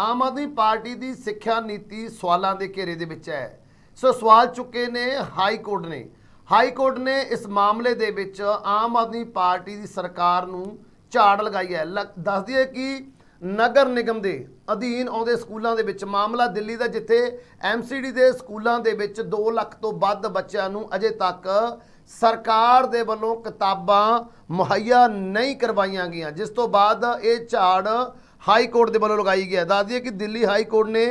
Aam Aadmi party ਦੀ ਸਿੱਖਿਆ ਨੀਤੀ ਸਵਾਲਾਂ ਦੇ ਘੇਰੇ ਦੇ ਵਿੱਚ ਹੈ। ਸੋ ਸਵਾਲ ਚੁੱਕੇ ਨੇ ਹਾਈ ਕੋਰਟ ਨੇ। ਹਾਈ ਕੋਰਟ ਨੇ ਇਸ ਮਾਮਲੇ ਦੇ ਵਿੱਚ ਆਮ ਆਦਮੀ ਪਾਰਟੀ ਦੀ ਸਰਕਾਰ ਨੂੰ ਝਾੜ ਲਗਾਈ ਹੈ। ਲ- ਦੱਸ ਦਈਏ ਕਿ ਨਗਰ ਨਿਗਮ ਦੇ ਅਧੀਨ ਆਉਂਦੇ ਸਕੂਲਾਂ ਦੇ ਵਿੱਚ ਮਾਮਲਾ ਦਿੱਲੀ ਦਾ, ਜਿੱਥੇ ਐਮਸੀਡੀ ਦੇ ਸਕੂਲਾਂ ਦੇ ਵਿੱਚ 2 ਲੱਖ ਤੋਂ ਵੱਧ ਬੱਚਿਆਂ ਨੂੰ ਅਜੇ ਤੱਕ ਸਰਕਾਰ ਦੇ ਵੱਲੋਂ ਕਿਤਾਬਾਂ ਮੁਹੱਈਆ ਨਹੀਂ ਕਰਵਾਈਆਂ ਗਈਆਂ। ਜਿਸ ਤੋਂ ਬਾਅਦ ਇਹ ਝਾੜ ਹਾਈ ਕੋਰਟ ਦੇ ਵੱਲੋਂ ਲਗਾਈ ਗਿਆ ਦੱਸ ਦਈਏ ਕਿ ਦਿੱਲੀ ਹਾਈ ਕੋਰਟ ਨੇ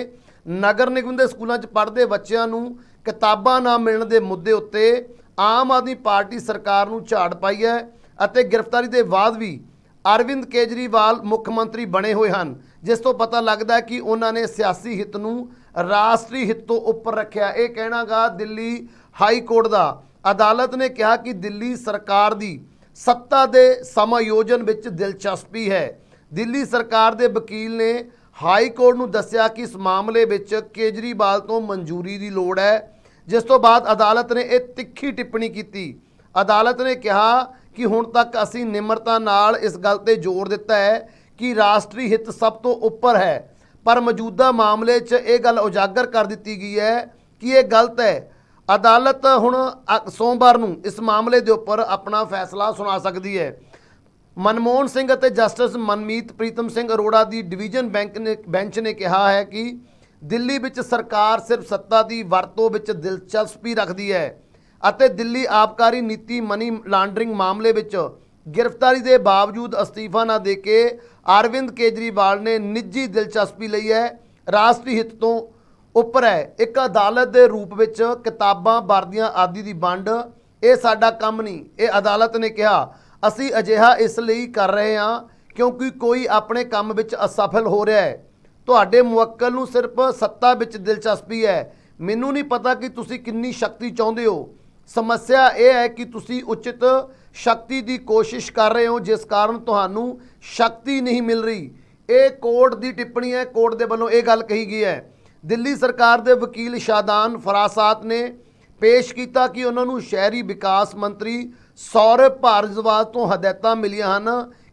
ਨਗਰ ਨਿਗਮ ਦੇ ਸਕੂਲਾਂ 'ਚ ਪੜ੍ਹਦੇ ਬੱਚਿਆਂ ਨੂੰ ਕਿਤਾਬਾਂ ਨਾ ਮਿਲਣ ਦੇ ਮੁੱਦੇ ਉੱਤੇ ਆਮ ਆਦਮੀ ਪਾਰਟੀ ਸਰਕਾਰ ਨੂੰ ਝਾੜ ਪਾਈ ਹੈ ਅਤੇ ਗ੍ਰਿਫਤਾਰੀ ਦੇ ਬਾਅਦ ਵੀ ਅਰਵਿੰਦ ਕੇਜਰੀਵਾਲ ਮੁੱਖ ਮੰਤਰੀ ਬਣੇ ਹੋਏ ਹਨ, ਜਿਸ ਤੋਂ ਪਤਾ ਲੱਗਦਾ ਹੈ ਕਿ ਉਹਨਾਂ ਨੇ ਸਿਆਸੀ ਹਿੱਤ ਨੂੰ ਰਾਸ਼ਟਰੀ ਹਿੱਤ ਤੋਂ ਉੱਪਰ ਰੱਖਿਆ। ਇਹ ਕਹਿਣਾਗਾ ਦਿੱਲੀ ਹਾਈ ਕੋਰਟ ਦਾ ਅਦਾਲਤ ਨੇ ਕਿਹਾ ਕਿ ਦਿੱਲੀ ਸਰਕਾਰ ਦੀ ਸੱਤਾ ਦੇ ਸਮਾਯੋਜਨ ਵਿੱਚ ਦਿਲਚਸਪੀ ਹੈ। ਦਿੱਲੀ ਸਰਕਾਰ ਦੇ ਵਕੀਲ ਨੇ ਹਾਈ ਕੋਰਟ ਨੂੰ ਦੱਸਿਆ ਕਿ ਇਸ ਮਾਮਲੇ ਵਿੱਚ ਕੇਜਰੀਵਾਲ ਤੋਂ ਮਨਜ਼ੂਰੀ ਦੀ ਲੋੜ ਹੈ, ਜਿਸ ਤੋਂ ਬਾਅਦ ਅਦਾਲਤ ਨੇ ਇਹ ਤਿੱਖੀ ਟਿੱਪਣੀ ਕੀਤੀ। ਅਦਾਲਤ ਨੇ ਕਿਹਾ ਕਿ ਹੁਣ ਤੱਕ ਅਸੀਂ ਨਿਮਰਤਾ ਨਾਲ ਇਸ ਗੱਲ ਤੇ ਜ਼ੋਰ ਦਿੱਤਾ ਹੈ ਕਿ ਰਾਸ਼ਟਰੀ ਹਿੱਤ ਸਭ ਤੋਂ ਉੱਪਰ ਹੈ। ਪਰ ਮੌਜੂਦਾ ਮਾਮਲੇ 'ਚ ਇਹ ਗੱਲ ਉਜਾਗਰ ਕਰ ਦਿੱਤੀ ਗਈ ਹੈ ਕਿ ਇਹ ਗਲਤ ਹੈ। ਅਦਾਲਤ ਹੁਣ ਅ- ਸੋਮਵਾਰ ਨੂੰ ਇਸ ਮਾਮਲੇ ਦੇ ਉੱਪਰ ਆਪਣਾ ਫੈਸਲਾ ਸੁਣਾ ਸਕਦੀ ਹੈ। ਮਨਮੋਹਨ ਸਿੰਘ ਅਤੇ ਜਸਟਿਸ ਮਨਮੀਤ ਪ੍ਰੀਤਮ ਸਿੰਘ ਅਰੋੜਾ ਦੀ ਡਿਵੀਜ਼ਨ ਬੈਂਕ ਨੇ ਬੈਂਚ ਨੇ ਕਿਹਾ ਹੈ ਕਿ ਦਿੱਲੀ ਵਿੱਚ ਸਰਕਾਰ ਸਿਰਫ ਸੱਤਾ ਦੀ ਵਰਤੋਂ ਵਿੱਚ ਦਿਲਚਸਪੀ ਰੱਖਦੀ ਹੈ ਅਤੇ ਦਿੱਲੀ ਆਬਕਾਰੀ ਨੀਤੀ ਮਨੀ ਲਾਂਡਰਿੰਗ ਮਾਮਲੇ ਵਿੱਚ ਗ੍ਰਿਫਤਾਰੀ ਦੇ ਬਾਵਜੂਦ ਅਸਤੀਫਾ ਨਾ ਦੇ ਕੇ ਅਰਵਿੰਦ ਕੇਜਰੀਵਾਲ ਨੇ ਨਿੱਜੀ ਦਿਲਚਸਪੀ ਲਈ ਹੈ। ਰਾਸ਼ਟਰੀ ਹਿੱਤ ਤੋਂ ਉੱਪਰ ਹੈ। ਇੱਕ ਅਦਾਲਤ ਦੇ ਰੂਪ ਵਿੱਚ ਕਿਤਾਬਾਂ, ਵਰਦੀਆਂ ਆਦਿ ਦੀ ਵੰਡ, ਇਹ ਸਾਡਾ ਕੰਮ ਨਹੀਂ। ਇਹ ਅਦਾਲਤ ਨੇ ਕਿਹਾ ਅਸੀਂ ਅਜਿਹਾ ਇਸ ਲਈ ਕਰ ਰਹੇ ਹਾਂ ਕਿਉਂਕਿ ਕੋਈ ਆਪਣੇ ਕੰਮ ਵਿੱਚ ਅਸਫਲ ਹੋ ਰਿਹਾ ਹੈ। ਤੁਹਾਡੇ ਮੁਵੱਕਲ ਨੂੰ ਸਿਰਫ ਸੱਤਾ ਵਿੱਚ ਦਿਲਚਸਪੀ ਹੈ। ਮੈਨੂੰ ਨਹੀਂ ਪਤਾ ਕਿ ਤੁਸੀਂ ਕਿੰਨੀ ਸ਼ਕਤੀ ਚਾਹੁੰਦੇ ਹੋ। ਸਮੱਸਿਆ ਇਹ ਹੈ ਕਿ ਤੁਸੀਂ ਉਚਿਤ ਸ਼ਕਤੀ ਦੀ ਕੋਸ਼ਿਸ਼ ਕਰ ਰਹੇ ਹੋ, ਜਿਸ ਕਾਰਨ ਤੁਹਾਨੂੰ ਸ਼ਕਤੀ ਨਹੀਂ ਮਿਲ ਰਹੀ। ਇਹ ਕੋਰਟ ਦੀ ਟਿੱਪਣੀ ਹੈ। ਕੋਰਟ ਦੇ ਵੱਲੋਂ ਇਹ ਗੱਲ ਕਹੀ ਗਈ ਹੈ। ਦਿੱਲੀ ਸਰਕਾਰ ਦੇ ਵਕੀਲ ਸ਼ਾਦਾਨ ਫਰਾਸਾਤ ਨੇ ਪੇਸ਼ ਕੀਤਾ ਕਿ ਉਹਨਾਂ ਨੂੰ ਸ਼ਹਿਰੀ ਵਿਕਾਸ ਮੰਤਰੀ ਸੌਰਭ ਭਾਰਜਵਾਲ ਤੋਂ ਹਦਾਇਤਾਂ ਮਿਲੀਆਂ ਹਨ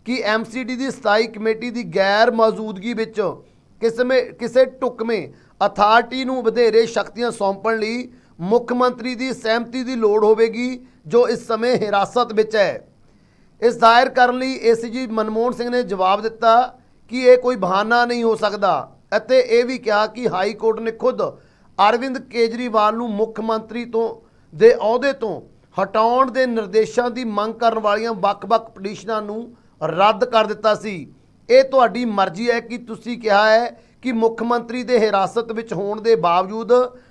ਕਿ ਐਮਸੀਡੀ ਦੀ ਸਥਾਈ ਕਮੇਟੀ ਦੀ ਗੈਰ ਮੌਜੂਦਗੀ ਵਿੱਚ ਕਿਸਮੇ, ਕਿਸੇ ਢੁਕਵੇਂ ਅਥਾਰਟੀ ਨੂੰ ਵਧੇਰੇ ਸ਼ਕਤੀਆਂ ਸੌਂਪਣ ਲਈ ਮੁੱਖ ਮੰਤਰੀ ਦੀ ਸਹਿਮਤੀ ਦੀ ਲੋੜ ਹੋਵੇਗੀ, ਜੋ ਇਸ ਸਮੇਂ ਹਿਰਾਸਤ ਵਿੱਚ ਹੈ। ਇਸ ਦਾਇਰ ਕਰਨ ਲਈ ਏਸੀਜੀ ਮਨਮੋਹਨ ਸਿੰਘ ਨੇ ਜਵਾਬ ਦਿੱਤਾ ਕਿ ਇਹ ਕੋਈ ਬਹਾਨਾ ਨਹੀਂ ਹੋ ਸਕਦਾ ਅਤੇ ਇਹ ਵੀ ਕਿਹਾ ਕਿ ਹਾਈ ਕੋਰਟ ਨੇ ਖੁਦ ਅਰਵਿੰਦ ਕੇਜਰੀਵਾਲ ਨੂੰ ਮੁੱਖ ਮੰਤਰੀ ਤੋਂ ਦੇ ਅਹੁਦੇ ਤੋਂ ਹਟਾਉਣ ਦੇ ਨਿਰਦੇਸ਼ਾਂ ਦੀ ਮੰਗ ਕਰਨ ਵਾਲੀਆਂ ਵੱਖ-ਵੱਖ ਪਟੀਸ਼ਨਾਂ ਨੂੰ ਰੱਦ ਕਰ ਦਿੱਤਾ ਸੀ। ਇਹ ਤੁਹਾਡੀ ਮਰਜ਼ੀ ਹੈ ਕਿ ਤੁਸੀਂ ਕਿਹਾ ਹੈ ਕਿ ਮੁੱਖ ਮੰਤਰੀ ਦੇ ਹਿਰਾਸਤ ਵਿੱਚ ਹੋਣ ਦੇ ਬਾਵਜੂਦ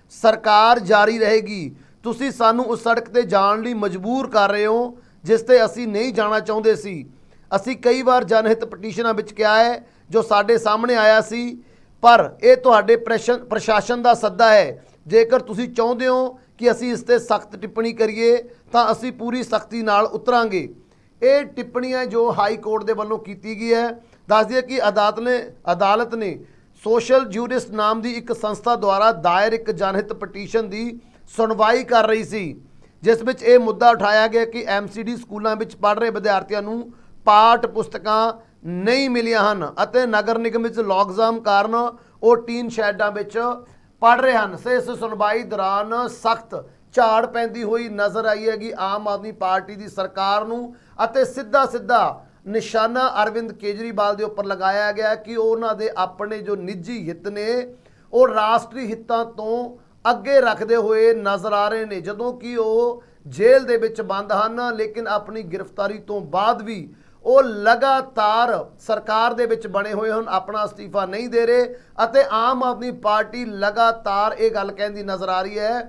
ਸਰਕਾਰ ਜਾਰੀ ਰਹੇਗੀ। ਤੁਸੀਂ ਸਾਨੂੰ ਉਸ ਸੜਕ ਤੇ ਜਾਣ ਲਈ ਮਜਬੂਰ ਕਰ ਰਹੇ ਹੋ, ਜਿਸ ਤੇ ਅਸੀਂ ਨਹੀਂ ਜਾਣਾ ਚਾਹੁੰਦੇ ਸੀ। ਅਸੀਂ ਕਈ ਵਾਰ ਜਨਹਿਤ ਪਟੀਸ਼ਨਾਂ ਵਿੱਚ ਕਿਹਾ ਹੈ, ਜੋ ਸਾਡੇ ਸਾਹਮਣੇ ਆਇਆ ਸੀ, ਪਰ ਇਹ ਤੁਹਾਡੇ ਪ੍ਰਸ਼ਨ- ਪ੍ਰਸ਼ਾਸਨ ਦਾ ਸੱਦਾ ਹੈ। ਜੇਕਰ ਤੁਸੀਂ ਚਾਹੁੰਦੇ ਹੋ ਕਿ ਅਸੀਂ ਇਸ ਤੇ ਸਖਤ ਟਿੱਪਣੀ ਕਰੀਏ ਤਾਂ ਅਸੀਂ ਪੂਰੀ ਸਖਤੀ ਨਾਲ ਉਤਰਾਂਗੇ। ਇਹ ਟਿੱਪਣੀਆਂ ਜੋ ਹਾਈ ਕੋਰਟ ਦੇ ਵੱਲੋਂ ਕੀਤੀ ਗਈ ਹੈ ਦੱਸ ਦਈਏ ਕਿ ਅਦਾਲਤ ਨੇ ਅਦਾਲਤ ਨੇ ਸੋਸ਼ਲ ਜੂਰਿਸਟ ਨਾਮ ਦੀ ਇੱਕ ਸੰਸਥਾ ਦੁਆਰਾ ਦਾਇਰ ਇੱਕ ਜਨਹਿਤ ਪਟੀਸ਼ਨ ਦੀ ਸੁਣਵਾਈ ਕਰ ਰਹੀ ਸੀ, ਜਿਸ ਵਿੱਚ ਇਹ ਮੁੱਦਾ ਉਠਾਇਆ ਗਿਆ ਕਿ ਐਮਸੀਡੀ ਸਕੂਲਾਂ ਵਿੱਚ ਪੜ੍ਹ ਰਹੇ ਵਿਦਿਆਰਥੀਆਂ ਨੂੰ ਪਾਠ ਪੁਸਤਕਾਂ ਨਹੀਂ ਮਿਲੀਆਂ ਹਨ ਅਤੇ ਨਗਰ ਨਿਗਮ ਵਿੱਚ ਲੌਕਡਾਊਨ ਕਾਰਨ ਉਹ ਟੀਨ ਸ਼ੈਡਾਂ ਵਿੱਚ ਪੜ ਰਹੇ ਹਨ। ਸੇ ਇਸ ਸੁਣਵਾਈ ਦੌਰਾਨ ਸਖਤ ਝਾੜ ਪੈਂਦੀ ਹੋਈ ਨਜ਼ਰ ਆਈ ਹੈਗੀ ਆਮ ਆਦਮੀ ਪਾਰਟੀ ਦੀ ਸਰਕਾਰ ਨੂੰ ਅਤੇ ਸਿੱਧਾ ਸਿੱਧਾ ਨਿਸ਼ਾਨਾ ਅਰਵਿੰਦ ਕੇਜਰੀਵਾਲ ਦੇ ਉੱਪਰ ਲਗਾਇਆ ਗਿਆ ਕਿ ਉਹਨਾਂ ਦੇ ਆਪਣੇ ਜੋ ਨਿੱਜੀ ਹਿੱਤ ਨੇ, ਉਹ ਰਾਸ਼ਟਰੀ ਹਿੱਤਾਂ ਤੋਂ ਅੱਗੇ ਰੱਖਦੇ ਹੋਏ ਨਜ਼ਰ ਆ ਰਹੇ ਨੇ। ਜਦੋਂ ਕਿ ਉਹ ਜੇਲ੍ਹ ਦੇ ਵਿੱਚ ਬੰਦ ਹਨ, ਲੇਕਿਨ ਆਪਣੀ ਗ੍ਰਿਫਤਾਰੀ ਤੋਂ ਬਾਅਦ ਵੀ ਉਹ ਲਗਾਤਾਰ ਸਰਕਾਰ ਦੇ ਵਿੱਚ ਬਣੇ ਹੋਏ ਹਨ, ਆਪਣਾ ਅਸਤੀਫਾ ਨਹੀਂ ਦੇ ਰਹੇ ਅਤੇ ਆਮ ਆਦਮੀ ਪਾਰਟੀ ਲਗਾਤਾਰ ਇਹ ਗੱਲ ਕਹਿੰਦੀ ਨਜ਼ਰ ਆ ਰਹੀ ਹੈ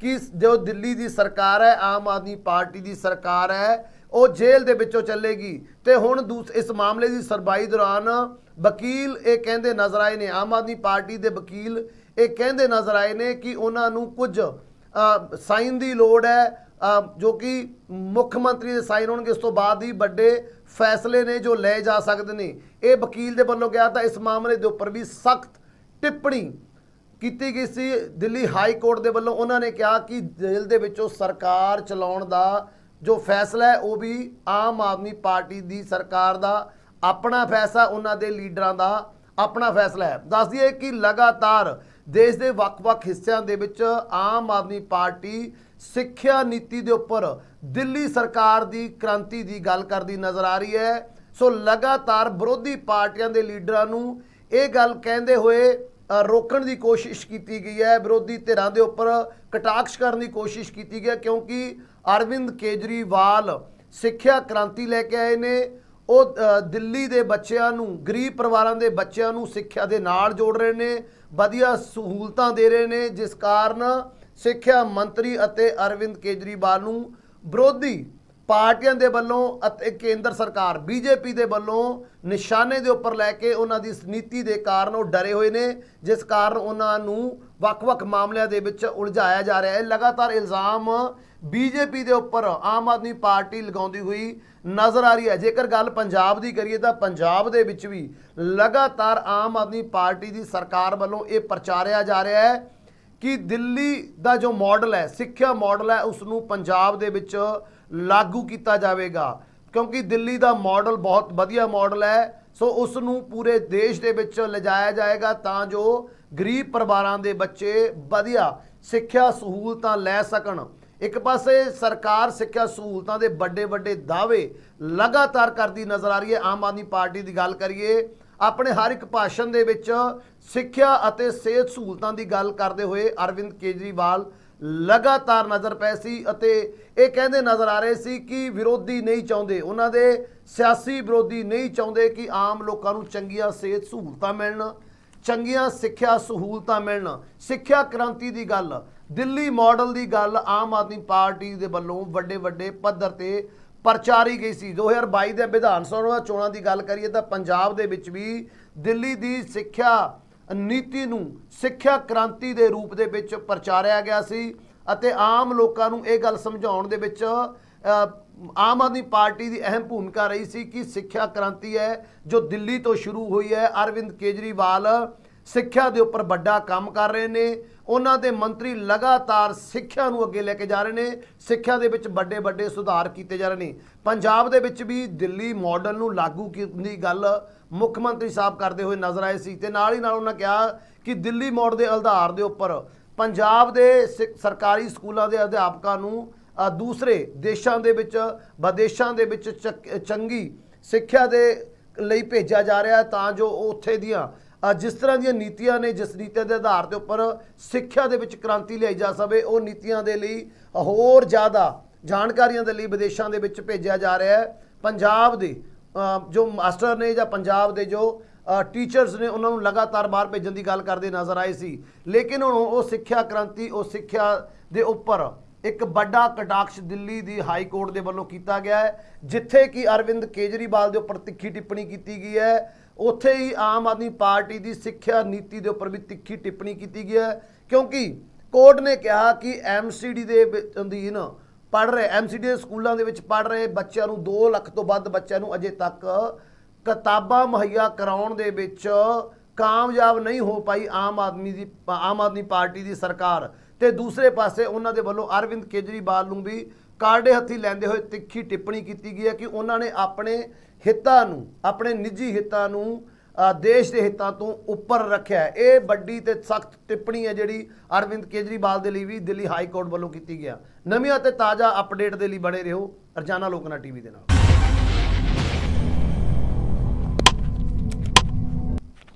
ਕਿ ਜੋ ਦਿੱਲੀ ਦੀ ਸਰਕਾਰ ਹੈ, ਆਮ ਆਦਮੀ ਪਾਰਟੀ ਦੀ ਸਰਕਾਰ ਹੈ, ਉਹ ਜੇਲ੍ਹ ਦੇ ਵਿੱਚੋਂ ਚੱਲੇਗੀ ਤੇ ਹੁਣ ਦੂਸ, ਇਸ ਮਾਮਲੇ ਦੀ ਸਰਬਾਈ ਦੌਰਾਨ ਵਕੀਲ ਇਹ ਕਹਿੰਦੇ ਨਜ਼ਰ ਆਏ ਨੇ, ਆਮ ਆਦਮੀ ਪਾਰਟੀ ਦੇ ਵਕੀਲ ਇਹ ਕਹਿੰਦੇ ਨਜ਼ਰ ਆਏ ਨੇ ਕਿ ਉਹਨਾਂ ਨੂੰ ਕੁਝ ਸਾਈਨ ਦੀ ਲੋੜ ਹੈ ਜੋ ਕਿ ਮੁੱਖ ਮੰਤਰੀ ਦੇ ਸਾਈਨ ਹੋਣਗੇ, ਇਸ ਤੋਂ ਬਾਅਦ ਹੀ ਵੱਡੇ ਫੈਸਲੇ ਨੇ ਜੋ ਲਏ ਜਾ ਸਕਦੇ ਨੇ। ਇਹ ਵਕੀਲ ਦੇ ਵੱਲੋਂ ਗਿਆ ਤਾਂ ਇਸ ਮਾਮਲੇ ਦੇ ਉੱਪਰ ਵੀ ਸਖਤ ਟਿੱਪਣੀ ਕੀਤੀ ਗਈ ਸੀ। ਦਿੱਲੀ ਹਾਈ ਕੋਰਟ ਦੇ ਵੱਲੋਂ ਉਹਨਾਂ ਨੇ ਕਿਹਾ ਕਿ ਜੇਲ੍ਹ ਦੇ ਵਿੱਚੋਂ ਸਰਕਾਰ ਚਲਾਉਣ ਦਾ ਜੋ ਫੈਸਲਾ ਹੈ, ਉਹ ਵੀ ਆਮ ਆਦਮੀ ਪਾਰਟੀ ਦੀ ਸਰਕਾਰ ਦਾ ਆਪਣਾ ਫੈਸਲਾ, ਉਹਨਾਂ ਦੇ ਲੀਡਰਾਂ ਦਾ ਆਪਣਾ ਫੈਸਲਾ ਹੈ। ਦੱਸ ਦਈਏ ਕਿ ਲਗਾਤਾਰ ਦੇਸ਼ ਦੇ ਵੱਖ-ਵੱਖ ਹਿੱਸਿਆਂ ਦੇ ਵਿੱਚ ਆਮ ਆਦਮੀ ਪਾਰਟੀ ਸਿੱਖਿਆ ਨੀਤੀ ਦੇ ਉੱਪਰ ਦਿੱਲੀ ਸਰਕਾਰ ਦੀ ਕ੍ਰਾਂਤੀ ਦੀ ਗੱਲ ਕਰਦੀ ਨਜ਼ਰ ਆ ਰਹੀ ਹੈ। ਸੋ ਲਗਾਤਾਰ ਵਿਰੋਧੀ ਪਾਰਟੀਆਂ ਦੇ ਲੀਡਰਾਂ ਨੂੰ ਇਹ ਗੱਲ ਕਹਿੰਦੇ ਹੋਏ ਰੋਕਣ ਦੀ ਕੋਸ਼ਿਸ਼ ਕੀਤੀ ਗਈ ਹੈ। ਵਿਰੋਧੀ ਧਿਰਾਂ ਦੇ ਉੱਪਰ ਕਟਾਕਸ਼ ਕਰਨ ਦੀ ਕੋਸ਼ਿਸ਼ ਕੀਤੀ ਗਈ ਹੈ ਕਿਉਂਕਿ ਅਰਵਿੰਦ ਕੇਜਰੀਵਾਲ ਸਿੱਖਿਆ ਕ੍ਰਾਂਤੀ ਲੈ ਕੇ ਆਏ ਨੇ। ਉਹ ਦਿੱਲੀ ਦੇ ਬੱਚਿਆਂ ਨੂੰ, ਗਰੀਬ ਪਰਿਵਾਰਾਂ ਦੇ ਬੱਚਿਆਂ ਨੂੰ ਸਿੱਖਿਆ ਦੇ ਨਾਲ ਜੋੜ ਰਹੇ ਨੇ। ਵਧੀਆ ਸਹੂਲਤਾਂ ਦੇ ਰਹੇ ਨੇ, ਜਿਸ ਕਾਰਨ ਸਿੱਖਿਆ ਮੰਤਰੀ ਅਤੇ ਅਰਵਿੰਦ ਕੇਜਰੀਵਾਲ ਨੂੰ ਵਿਰੋਧੀ ਪਾਰਟੀਆਂ ਦੇ ਵੱਲੋਂ ਅਤੇ ਕੇਂਦਰ ਸਰਕਾਰ ਬੀਜੇਪੀ ਦੇ ਵੱਲੋਂ ਨਿਸ਼ਾਨੇ ਦੇ ਉੱਪਰ ਲੈ ਕੇ ਉਹਨਾਂ ਦੀ ਇਸ ਨੀਤੀ ਦੇ ਕਾਰਨ ਉਹ ਡਰੇ ਹੋਏ ਨੇ, ਜਿਸ ਕਾਰਨ ਉਹਨਾਂ ਨੂੰ ਵੱਖ-ਵੱਖ ਮਾਮਲਿਆਂ ਦੇ ਵਿੱਚ ਉਲਝਾਇਆ ਜਾ ਰਿਹਾ ਹੈ। ਲਗਾਤਾਰ ਇਲਜ਼ਾਮ ਬੀਜੇਪੀ ਦੇ ਉੱਪਰ ਆਮ ਆਦਮੀ ਪਾਰਟੀ ਲਗਾਉਂਦੀ ਹੋਈ ਨਜ਼ਰ ਆ ਰਹੀ ਹੈ। ਜੇਕਰ ਗੱਲ ਪੰਜਾਬ ਦੀ ਕਰੀਏ ਤਾਂ ਪੰਜਾਬ ਦੇ ਵਿੱਚ ਵੀ ਲਗਾਤਾਰ ਆਮ ਆਦਮੀ ਪਾਰਟੀ ਦੀ ਸਰਕਾਰ ਵੱਲੋਂ ਇਹ ਪ੍ਰਚਾਰਿਆ ਜਾ ਰਿਹਾ ਹੈ ਕਿ ਦਿੱਲੀ ਦਾ ਜੋ ਮਾਡਲ ਹੈ, ਸਿੱਖਿਆ ਮਾਡਲ ਹੈ ਉਸ ਨੂੰ ਪੰਜਾਬ ਦੇ ਵਿੱਚ ਲਾਗੂ ਕੀਤਾ ਜਾਵੇਗਾ। ਕਿਉਂਕਿ ਦਿੱਲੀ ਦਾ ਮਾਡਲ ਬਹੁਤ ਵਧੀਆ ਮਾਡਲ ਹੈ, ਸੋ ਉਸ ਨੂੰ ਪੂਰੇ ਦੇਸ਼ ਦੇ ਵਿੱਚ ਲਿਜਾਇਆ ਜਾਏਗਾ ਤਾਂ ਜੋ ਗਰੀਬ ਪਰਿਵਾਰਾਂ ਦੇ ਬੱਚੇ ਵਧੀਆ ਸਿੱਖਿਆ ਸਹੂਲਤਾਂ ਲੈ ਸਕਣ। ਇੱਕ ਪਾਸੇ ਸਰਕਾਰ ਸਿੱਖਿਆ ਸਹੂਲਤਾਂ ਦੇ ਵੱਡੇ ਵੱਡੇ ਦਾਅਵੇ ਲਗਾਤਾਰ ਕਰਦੀ ਨਜ਼ਰ ਆ ਰਹੀ ਹੈ। ਆਮ ਆਦਮੀ ਪਾਰਟੀ ਦੀ ਗੱਲ ਕਰੀਏ, ਆਪਣੇ ਹਰ ਇੱਕ ਭਾਸ਼ਣ ਦੇ ਵਿੱਚ ਸਿੱਖਿਆ ਅਤੇ ਸਿਹਤ ਸਹੂਲਤਾਂ ਦੀ ਗੱਲ ਕਰਦੇ ਹੋਏ ਅਰਵਿੰਦ ਕੇਜਰੀਵਾਲ ਲਗਾਤਾਰ ਨਜ਼ਰ ਪਏ ਸੀ ਅਤੇ ਇਹ ਕਹਿੰਦੇ ਨਜ਼ਰ ਆ ਰਹੇ ਸੀ ਕਿ ਵਿਰੋਧੀ ਨਹੀਂ ਚਾਹੁੰਦੇ। ਉਹਨਾਂ ਦੇ ਸਿਆਸੀ ਵਿਰੋਧੀ ਨਹੀਂ ਚਾਹੁੰਦੇ ਕਿ ਆਮ ਲੋਕਾਂ ਨੂੰ ਚੰਗੀਆਂ ਸਿਹਤ ਸਹੂਲਤਾਂ ਮਿਲਣ। ਚੰਗੀਆਂ ਸਿੱਖਿਆ ਸਹੂਲਤਾਂ ਮਿਲਣ। ਸਿੱਖਿਆ ਕ੍ਰਾਂਤੀ ਦੀ ਗੱਲ। ਦਿੱਲੀ ਮਾਡਲ ਦੀ ਗੱਲ ਆਮ ਆਦਮੀ ਪਾਰਟੀ ਦੇ ਵੱਲੋਂ ਵੱਡੇ ਵੱਡੇ ਪੱਧਰ ਤੇ ਪ੍ਰਚਾਰੀ ਗਈ ਸੀ। 2022 ਦੇ ਵਿਧਾਨ ਸਭਾ ਚੋਣਾਂ ਦੀ ਗੱਲ ਕਰੀਏ ਤਾਂ ਪੰਜਾਬ ਦੇ ਵਿੱਚ ਵੀ ਦਿੱਲੀ ਦੀ ਸਿੱਖਿਆ ਨੀਤੀ ਨੂੰ ਸਿੱਖਿਆ ਕ੍ਰਾਂਤੀ ਦੇ ਰੂਪ ਦੇ ਵਿੱਚ ਪ੍ਰਚਾਰਿਆ ਗਿਆ ਸੀ ਅਤੇ ਆਮ ਲੋਕਾਂ ਨੂੰ ਇਹ ਗੱਲ ਸਮਝਾਉਣ ਦੇ ਵਿੱਚ ਆਮ ਆਦਮੀ ਪਾਰਟੀ ਦੀ ਅਹਿਮ ਭੂਮਿਕਾ ਰਹੀ ਸੀ ਕਿ ਸਿੱਖਿਆ ਕ੍ਰਾਂਤੀ ਹੈ, ਜੋ ਦਿੱਲੀ ਤੋਂ ਸ਼ੁਰੂ ਹੋਈ ਹੈ। ਅਰਵਿੰਦ ਕੇਜਰੀਵਾਲ ਸਿੱਖਿਆ ਦੇ ਉੱਪਰ ਵੱਡਾ ਕੰਮ ਕਰ ਰਹੇ ਨੇ। ਉਹਨਾਂ ਦੇ ਮੰਤਰੀ ਲਗਾਤਾਰ ਸਿੱਖਿਆ ਨੂੰ ਅੱਗੇ ਲੈ ਕੇ ਜਾ ਰਹੇ ਨੇ। ਸਿੱਖਿਆ ਦੇ ਵਿੱਚ ਵੱਡੇ ਵੱਡੇ ਸੁਧਾਰ ਕੀਤੇ ਜਾ ਰਹੇ ਨੇ। ਪੰਜਾਬ ਦੇ ਵਿੱਚ ਵੀ ਦਿੱਲੀ ਮਾਡਲ ਨੂੰ ਲਾਗੂ ਕਰਨ ਦੀ ਗੱਲ ਮੁੱਖ ਮੰਤਰੀ ਸਾਹਿਬ ਕਰਦੇ ਹੋਏ ਨਜ਼ਰ ਆਏ ਸੀ ਤੇ ਨਾਲ ਹੀ ਨਾਲ ਉਹਨਾਂ ਕਿਹਾ ਕਿ ਦਿੱਲੀ ਮਾਡਲ ਦੇ ਆਧਾਰ ਦੇ ਉੱਪਰ ਪੰਜਾਬ ਦੇ ਸਿ- ਸਰਕਾਰੀ ਸਕੂਲਾਂ ਦੇ ਅਧਿਆਪਕਾਂ ਨੂੰ ਦੂਸਰੇ ਦੇਸ਼ਾਂ ਦੇ ਵਿੱਚ, ਵਿਦੇਸ਼ਾਂ ਦੇ ਵਿੱਚ ਚੰਗੀ ਸਿੱਖਿਆ ਦੇ ਲਈ ਭੇਜਿਆ ਜਾ ਰਿਹਾ ਹੈ ਤਾਂ ਜੋ ਉੱਥੇ ਦੀਆਂ ਜਿਸ ਤਰ੍ਹਾਂ ਦੀਆਂ ਨੀਤੀਆਂ ਨੇ, ਜਿਸ ਨੀਤੀਆਂ ਦੇ ਆਧਾਰ ਦੇ ਉੱਪਰ ਸਿੱਖਿਆ ਦੇ ਵਿੱਚ ਕ੍ਰਾਂਤੀ ਲਿਆਈ ਜਾ ਸਕੇ, ਉਹ ਨੀਤੀਆਂ ਦੇ ਲਈ ਹੋਰ ਜ਼ਿਆਦਾ ਜਾਣਕਾਰੀਆਂ ਦੇ ਲਈ ਵਿਦੇਸ਼ਾਂ ਦੇ ਵਿੱਚ ਭੇਜਿਆ ਜਾ ਰਿਹਾ ਹੈ। ਪੰਜਾਬ ਦੇ ਜੋ ਮਾਸਟਰ ਨੇ ਜਾਂ ਪੰਜਾਬ ਦੇ ਜੋ ਟੀਚਰਸ ਨੇ ਉਹਨਾਂ ਨੂੰ ਲਗਾਤਾਰ ਬਾਹਰ ਭੇਜਣ ਦੀ ਗੱਲ ਕਰਦੇ ਨਜ਼ਰ ਆਏ ਸੀ। ਲੇਕਿਨ ਹੁਣ ਉਹ ਸਿੱਖਿਆ ਕ੍ਰਾਂਤੀ, ਉਹ ਸਿੱਖਿਆ ਦੇ ਉੱਪਰ ਇੱਕ ਵੱਡਾ ਕਟਾਕਸ਼ ਦਿੱਲੀ ਦੀ ਹਾਈ ਕੋਰਟ ਦੇ ਵੱਲੋਂ ਕੀਤਾ ਗਿਆ ਹੈ, ਜਿੱਥੇ ਕਿ ਅਰਵਿੰਦ ਕੇਜਰੀਵਾਲ ਦੇ ਉੱਪਰ ਤਿੱਖੀ ਟਿੱਪਣੀ ਕੀਤੀ ਗਈ ਹੈ। ਉੱਥੇ ਹੀ ਆਮ ਆਦਮੀ ਪਾਰਟੀ ਦੀ ਸਿੱਖਿਆ ਨੀਤੀ ਦੇ ਉੱਪਰ ਵੀ ਤਿੱਖੀ ਟਿੱਪਣੀ ਕੀਤੀ ਗਈ ਹੈ, ਕਿਉਂਕਿ ਕੋਰਟ ਨੇ ਕਿਹਾ ਕਿ ਐਮਸੀਡੀ ਦੇ ਵਿੱਚ ਅਧੀਨ ਪੜ ਰਹੇ ਐਮਸੀਡੀ ਦੇ ਸਕੂਲਾਂ ਦੇ ਵਿੱਚ ਪੜ ਰਹੇ ਬੱਚਿਆਂ ਨੂੰ 2 ਲੱਖ ਤੋਂ ਵੱਧ ਬੱਚਿਆਂ ਨੂੰ ਅਜੇ ਤੱਕ ਕਿਤਾਬਾਂ ਮੁਹੱਈਆ ਕਰਾਉਣ ਦੇ ਵਿੱਚ ਕਾਮਯਾਬ ਨਹੀਂ ਹੋ ਪਾਈ ਆਮ ਆਦਮੀ ਦੀ, ਆਮ ਆਦਮੀ ਪਾਰਟੀ ਦੀ ਸਰਕਾਰ। ਤੇ ਦੂਸਰੇ ਪਾਸੇ ਉਹਨਾਂ ਦੇ ਵੱਲੋਂ ਅਰਵਿੰਦ ਕੇਜਰੀਵਾਲ ਨੂੰ ਵੀ ਕਾਰਡੇ ਹੱਥੀ ਲੈਂਦੇ ਹੋਏ ਤਿੱਖੀ ਟਿੱਪਣੀ ਕੀਤੀ ਗਈ ਹੈ ਕਿ ਉਹਨਾਂ ਨੇ ਆਪਣੇ ਹਿੱਤਾਂ ਨੂੰ, ਆਪਣੇ ਨਿੱਜੀ ਹਿੱਤਾਂ ਨੂੰ ਦੇਸ਼ ਦੇ ਹਿੱਤਾਂ ਤੋਂ ਉੱਪਰ ਰੱਖਿਆ ਹੈ। ਇਹ ਵੱਡੀ ਤੇ ਸਖਤ ਟਿੱਪਣੀ ਹੈ ਜਿਹੜੀ ਅਰਵਿੰਦ ਕੇਜਰੀਵਾਲ ਦੇ ਲਈ ਵੀ ਦਿੱਲੀ ਹਾਈ ਕੋਰਟ ਵੱਲੋਂ ਕੀਤੀ ਗਿਆ। ਨਵੀਆਂ ਤੇ ਤਾਜ਼ਾ ਅਪਡੇਟ ਦੇ ਲਈ ਬਣੇ ਰਹੋ ਰਜਾਨਾ ਲੋਕਨਾ ਟੀਵੀ ਦੇ ਨਾਲ।